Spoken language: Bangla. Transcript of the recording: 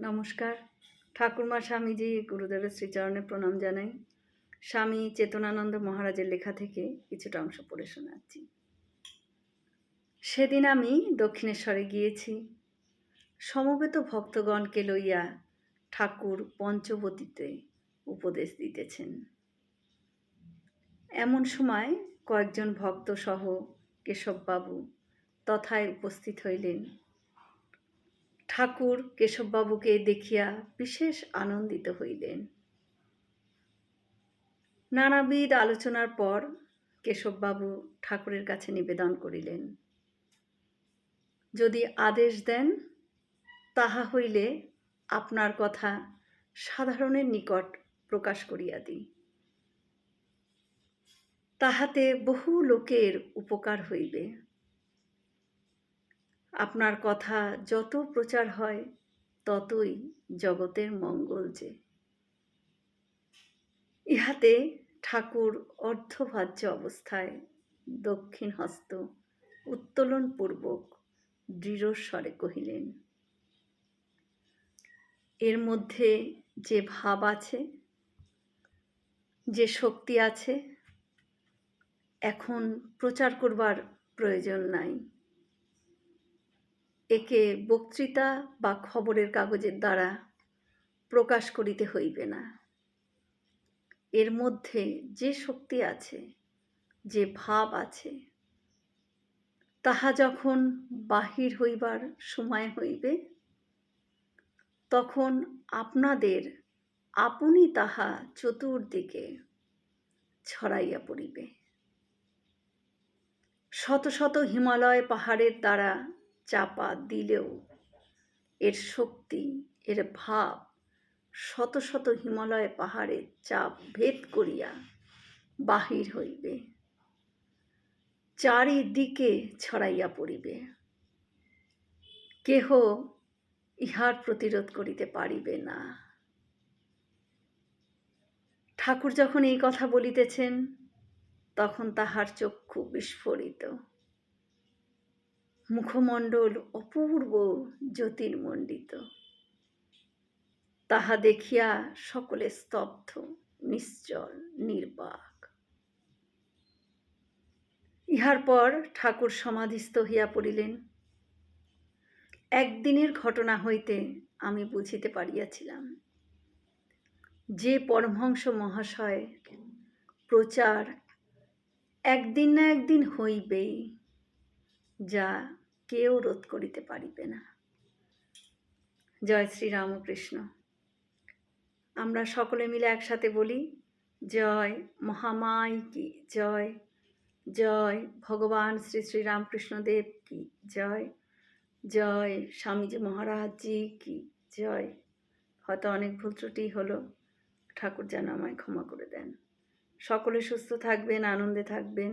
নমস্কার। ঠাকুরমা স্বামীজি গুরুদেবের শ্রীচরণে প্রণাম জানাই। স্বামী চেতনানন্দ মহারাজের লেখা থেকে কিছুটা অংশ পড়ে শোনাচ্ছি। সেদিন আমি দক্ষিণেশ্বরে গিয়েছি। সমবেত ভক্তগণকে লইয়া ঠাকুর পঞ্চবতীতে উপদেশ দিতেছেন। এমন সময় কয়েকজন ভক্ত সহ কেশববাবু তথায় উপস্থিত হইলেন। ঠাকুর কেশববাবুকে দেখিয়া বিশেষ আনন্দিত হইলেন। নানাবিধ আলোচনার পর কেশববাবু ঠাকুরের কাছে নিবেদন করিলেন, যদি আদেশ দেন, তাহা হইলে আপনার কথা সাধারণের নিকট প্রকাশ করিয়া দিই। তাহাতে বহু লোকের উপকার হইবে। আপনার কথা যত প্রচার হয়, ততই জগতের মঙ্গল যে। ইহাতে ঠাকুর অর্ধভাজ্য অবস্থায় দক্ষিণ হস্ত উত্তোলনপূর্বক দৃঢ়স্বরে কহিলেন, এর মধ্যে যে ভাব আছে, যে শক্তি আছে, এখন প্রচার করবার প্রয়োজন নাই। একে বক্তৃতা বা খবরের কাগজের দ্বারা প্রকাশ করিতে হইবে না। এর মধ্যে যে শক্তি আছে, যে ভাব আছে, তাহা যখন বাহির হইবার সময় হইবে, তখন আপনাদের আপনি তাহা চতুর্দিকে ছড়াইয়া পড়িবে। শত শত হিমালয় পাহাড়ের দ্বারা চাপা দিলেও এর শক্তি, এর ভাব শত শত হিমালয় পাহাড়ের চাপ ভেদ করিয়া বাহির হইবে। চারিদিকে ছড়াইয়া পড়িবে। কেহ ইহার প্রতিরোধ করিতে পারিবে না। ঠাকুর যখন এই কথা বলিতেছেন, তখন তাহার চক্ষু বিস্ফোরিত। মুখমণ্ডল অপূর্ব জ্যোতির্মণ্ডিত। তাহা দেখিয়া সকলে স্তব্ধ, নিশ্চল, নির্বাক। ইহার পর ঠাকুর সমাধিস্থ হইয়া পড়িলেন। একদিনের ঘটনা হইতে আমি বুঝিতে পারিয়াছিলাম। যে পরমহংস মহাশয় প্রচার একদিন না একদিন হইবেই, যা কেউ রোধ করিতে পারিবে না। জয় শ্রী রামকৃষ্ণ। আমরা সকলে মিলে একসাথে বলি, জয় মহামাই কি, জয় জয় ভগবান শ্রী শ্রী রামকৃষ্ণদেব কি, জয় জয় স্বামীজি মহারাজজি কি, জয়। হয়তো অনেক ভুল ত্রুটি হলো, ঠাকুর যেন আমায় ক্ষমা করে দেন। সকলে সুস্থ থাকবেন, আনন্দে থাকবেন।